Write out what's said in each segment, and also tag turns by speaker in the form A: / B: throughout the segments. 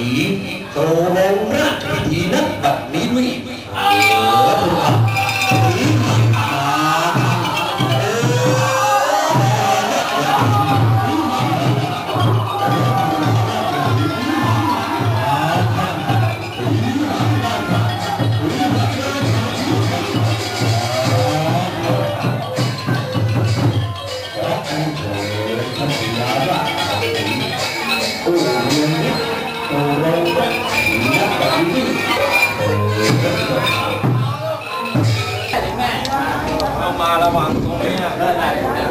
A: ชสี เอามาระ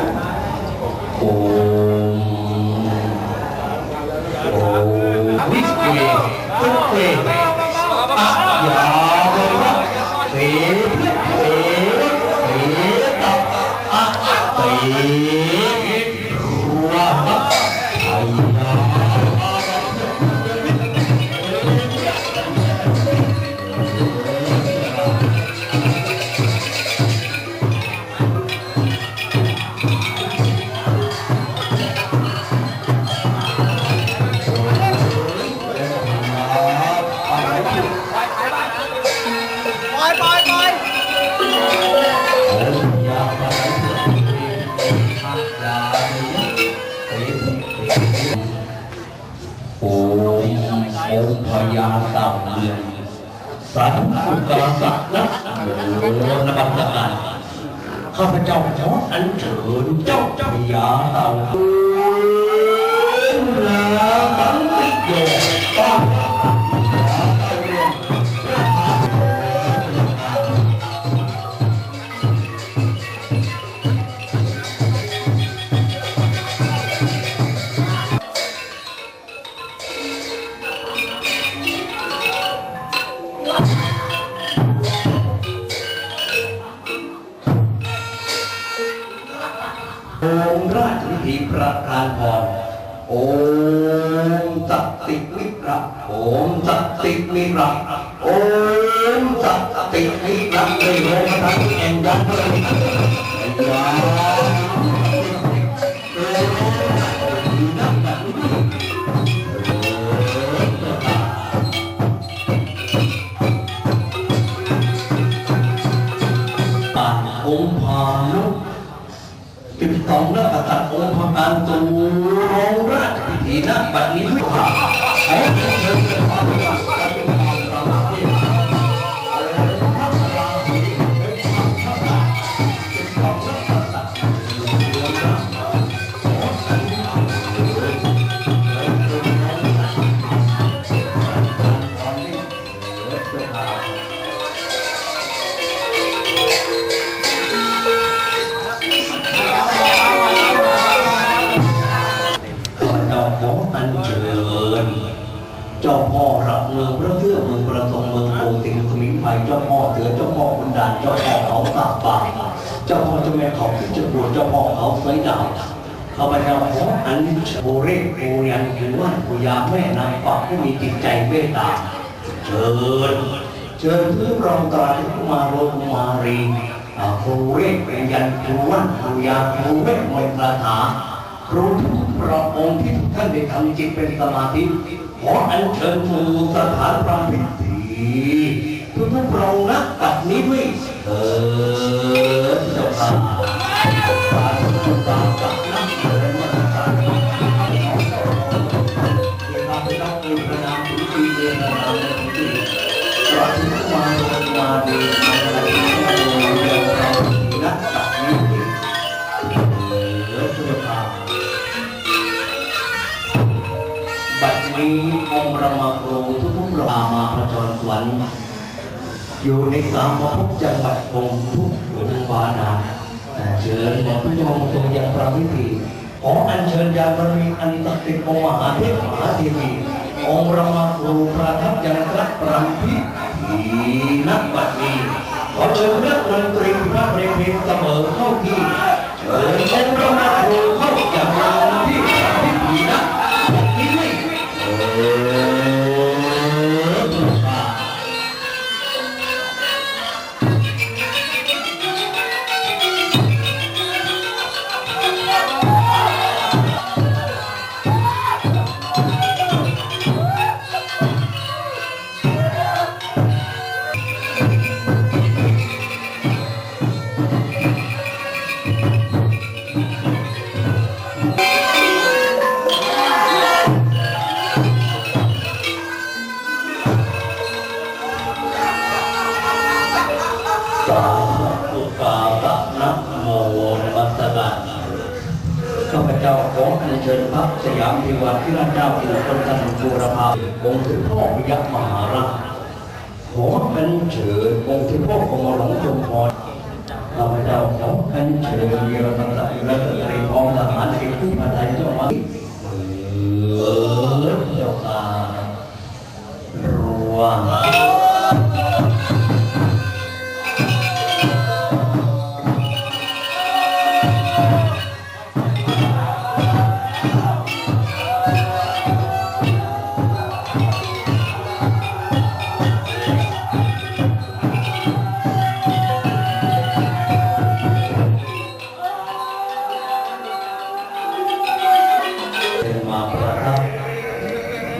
A: สันตุกาสักนะโอ้นบัตการข้าพเจ้าขออัญเชิญเจ้าพญาเต่า ประการพรโอมสัตติมิระโอมสัตติมิระโอมสัตติมิระเลยโลกทั้งแห่งยันเลย บัดนี้ทุกข่า เจ้าพ่อเสือเจ้าพ่อคุณดานเจ้าพ่อเขาตากบาเจ้าพ่อเจ้าแม่เขาพิจิตรบุตรเจ้าพ่อเขาเสยดาวข้าพเจ้าขออัญเชิญโบเรศโบยันคือว่าปุยาแม่นางปากผู้มีจิตใจเมตตาเชิญเชิญเพื่อรองตราที่มาโรกมารีอ่าครูเวทเป็นยันครูวันครูยาครูเวทมวยคาถาครูทุกพระองค์ที่ทุกท่านได้ทำจิตเป็นสมาธิขออัญเชิญสู่สถานประพิธี ทุกทุกๆพระองนะกับนี้ด้วยเออเจ้าค่ะสาธุสาธุน้ำเชิญมาสาธุที่ข้าพเจ้าเองประนามทุกทีเดินประนามในทุกทีพระทุกมางมาดีมาอะไรที่มา อยู่ในสามภพจังหวัดพงทุกขุนวานาเชิญหมอพิมงทรงยังประพิธีขออัญเชิญยาบารมีอันศักดิ์สิทธิ์องค์มหาเทพมหาเทวีองค์รามาครูประทับยังพระประพิธีนักบัดนี้ขอเชิญนักดนตรีพระเพลงเพลงเสมอเข้าที่เชิญองค์รามาครู เชิญพระสยามเทวาธิราชเจ้าอินทรจันทร์บูรพาองค์ถึงพ่อพยัคฆ์มหาราชขออัญเชิญองค์ที่พ่อกรมหลวงชุมพรข้าเจ้าขออัญเชิญเยรตันตะอิรัตตรีพร้อมทหารเอกผู้พันไทยเจ้ามาเออเจ้าตารว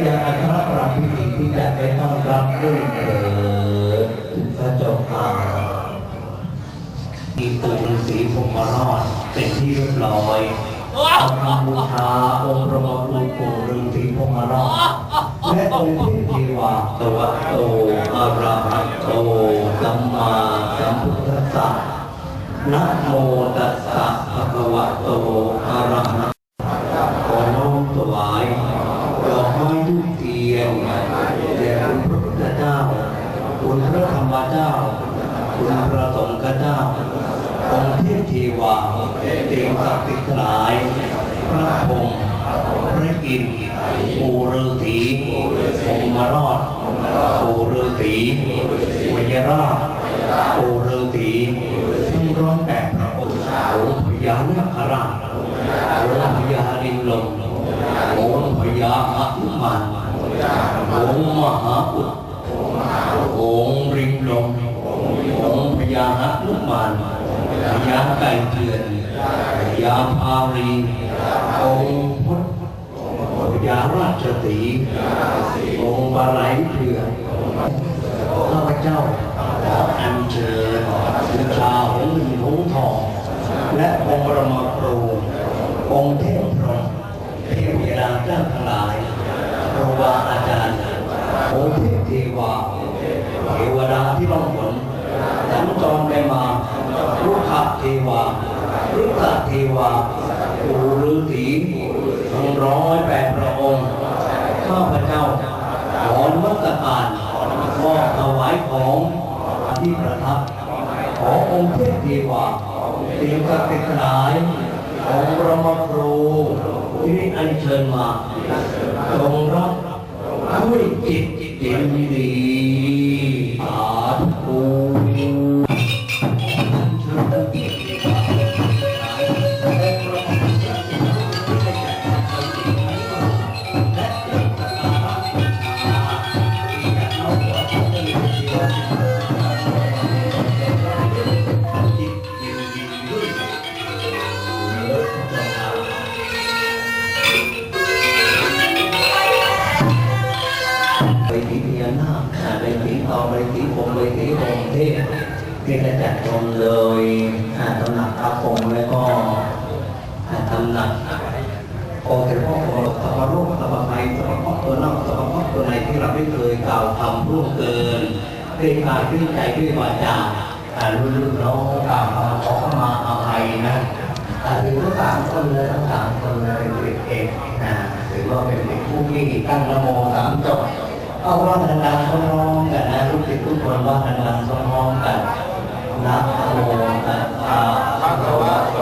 A: ย่างอัครปราพิธีที่จะไปต้อนรับด้วยเถิดพระเจ้าค่ะมีปู่ฤาษีพรหมรอดเป็นที่เรียบร้อยกำลังบูชาองค์พระบรมปู่ฤาษีพรหมรอดและองค์เทพเทวาตวะโตอะระหะโตสัมมาสัมพุทธัสสะนะโมตัสสะภะคะวะโตอะระหะ คุณพระสงฆ์เจ้าองค์เทพเทวาเทวศักดิ์สิทธิ์หลาย พระพรหมพระอินทร์ปู่ฤาษีองมารอดปู่ฤาษีวยราชปู่ฤาษีทั้งร้อยแปดพระองค์องค์พญานาคราชองค์พญาลิงลมองค์พญาหนุมานองค์มหาอุดองค์ริงลม องค์พญาหนุมานพญาไก่เตือนพญาพารีองค์พุทธพญาราชสีองค์บาไหลเถื่อนข้าพเจ้าขออัญเชิญบูชาหงส์เงินหงทอง และองค์บระมครูองค์เทพพรหมเทพยดาเจ้าทั้งหลายครูบาอาจารย์องค์เทพเทวาเทวดาที่ล่องหน จรไปมารุกขเทวารุกขเทวาปูฤาษีทั้งร้อยแปดพระองค์ข้าพเจ้าขอนมัสการมอบถวายของที่ประทับขอองค์เทพเทวาเตรียมกับเป็นหลายองค์บรมครูที่อัญเชิญมาทรงรับด้วยจิตยินดี นักองค์เทพพ่อของเราสัพพะโลกสัพพะภัยสัพพะเคระตัวนอกสัพพะเคระตัวในที่เราไม่เคยกล่าวคำร่วงเกินด้วยกายด้วยใจด้วยวาจาอ่ารุ่นรุ่นเรากล่าวคำขอขมาอภัยนะอ่ถือว่าสามคนเลยทั้งสามคนเลยเป็นเด็กเอกนะถือว่าเป็นเด็กผู้ที่ตั้งนโมสามจบเอาว่าดังๆพร้อมๆกันนะลูกศิษย์ทุกคนว่าดังๆพร้อมๆกันนะโมตัสสะภะคะวะโต